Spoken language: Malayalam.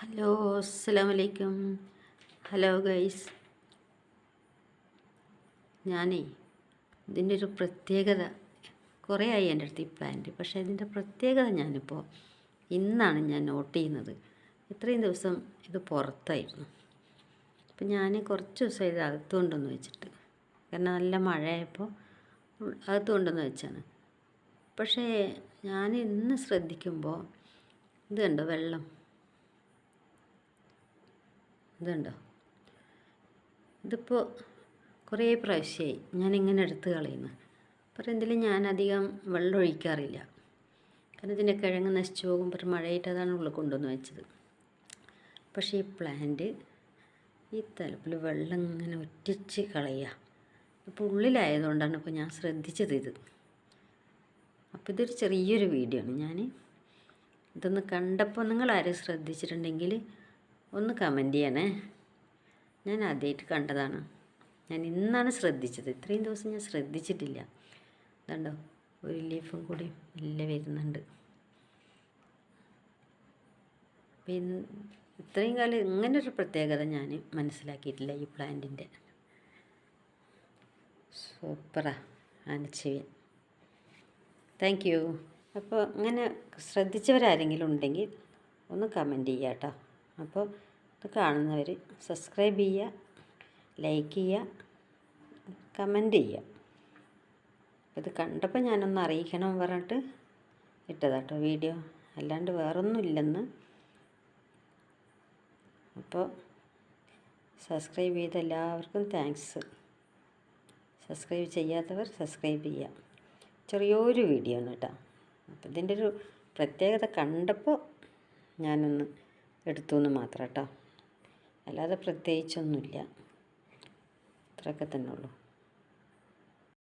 ഹലോ അസ്സാം വലൈക്കും ഹലോ ഗൈസ്. ഞാനേ ഇതിന്റെ ഒരു പ്രത്യേകത. കുറേ ആയി എന്റെ അടുത്ത് ഈ പ്ലാന്റ് പക്ഷേ ഇതിന്റെ പ്രത്യേകത ഞാനിപ്പോൾ ഇന്നാണ് ഞാൻ നോട്ട് ചെയ്യുന്നത്. ഇത്രയും ദിവസം ഇത് പുറത്തായിരുന്നു. അപ്പം ഞാൻ കുറച്ച് ദിവസം ഇത് അകത്ത് കൊണ്ടുവന്ന് വെച്ചിട്ട് കാരണം നല്ല മഴയായപ്പോൾ അകത്ത് കൊണ്ടുവന്ന് വെച്ചാണ്. പക്ഷേ ഞാൻ ഇന്ന് ശ്രദ്ധിക്കുമ്പോൾ ഇത് കണ്ടോ വെള്ളം? ഇതുണ്ടോ? ഇതിപ്പോൾ കുറേ പ്രാവശ്യമായി ഞാനിങ്ങനെ എടുത്ത് കളയുന്നു. അപ്പോൾ എന്തെങ്കിലും ഞാനധികം വെള്ളം ഒഴിക്കാറില്ല കാരണം ഇതിന്റെ കിഴങ്ങ് നശിച്ചു പോകും പക്ഷേ മഴയിട്ട് അതാണ് ഉള്ളിൽ കൊണ്ടുവന്ന് വെച്ചത്. പക്ഷേ ഈ പ്ലാന്റ് ഈ തലപ്പിൽ വെള്ളം ഇങ്ങനെ ഒറ്റിച്ച് കളയുക. ഇപ്പോൾ ഉള്ളിലായതുകൊണ്ടാണ് ഇപ്പോൾ ഞാൻ ശ്രദ്ധിച്ചത് ഇത്. അപ്പോൾ ഇതൊരു ചെറിയൊരു വീഡിയോ ആണ്. ഞാൻ ഇതൊന്ന് കണ്ടപ്പോൾ നിങ്ങൾ ആരും ശ്രദ്ധിച്ചിട്ടുണ്ടെങ്കിൽ ഒന്ന് കമന്റ് ചെയ്യണേ. ഞാൻ ആദ്യമായിട്ട് കണ്ടതാണ്. ഞാൻ ഇന്നാണ് ശ്രദ്ധിച്ചത്. ഇത്രയും ദിവസം ഞാൻ ശ്രദ്ധിച്ചിട്ടില്ല. അതുണ്ടോ ഒരു ലീഫും കൂടി മെല്ലെ വരുന്നുണ്ട്. പിന്നെ ഇത്രയും കാലം ഇങ്ങനൊരു പ്രത്യേകത ഞാൻ മനസ്സിലാക്കിയിട്ടില്ല ഈ പ്ലാന്റിന്റെ സൂപ്പറാ അനച്ചുവൻ താങ്ക് യു അപ്പോൾ അങ്ങനെ ശ്രദ്ധിച്ചവരാരെങ്കിലും ഉണ്ടെങ്കിൽ ഒന്ന് കമന്റ് ചെയ്യാം കേട്ടോ അപ്പോൾ ഇത് കാണുന്നവർ സബ്സ്ക്രൈബ് ചെയ്യുക ലൈക്ക് ചെയ്യുക കമന്റ് ചെയ്യുക. ഇത് കണ്ടപ്പോൾ ഞാനൊന്ന് അറിയിക്കണം പറഞ്ഞിട്ട് ഇട്ടതാട്ടോ വീഡിയോ. അല്ലാണ്ട് വേറൊന്നും ഇല്ലെന്ന്. അപ്പോൾ സബ്സ്ക്രൈബ് ചെയ്ത എല്ലാവർക്കും താങ്ക്സ് സബ്സ്ക്രൈബ് ചെയ്യാത്തവർ സബ്സ്ക്രൈബ് ചെയ്യുക. ചെറിയൊരു വീഡിയോ ആണ് കേട്ടോ. അപ്പോൾ ഇതിന്റെ ഒരു പ്രത്യേകത കണ്ടപ്പോൾ ഞാനൊന്ന് എടുത്തു എന്ന് മാത്രം കേട്ടോ. അല്ലാതെ പ്രത്യേകിച്ചൊന്നുമില്ല. ഇത്രയൊക്കെ തന്നെ ഉള്ളൂ.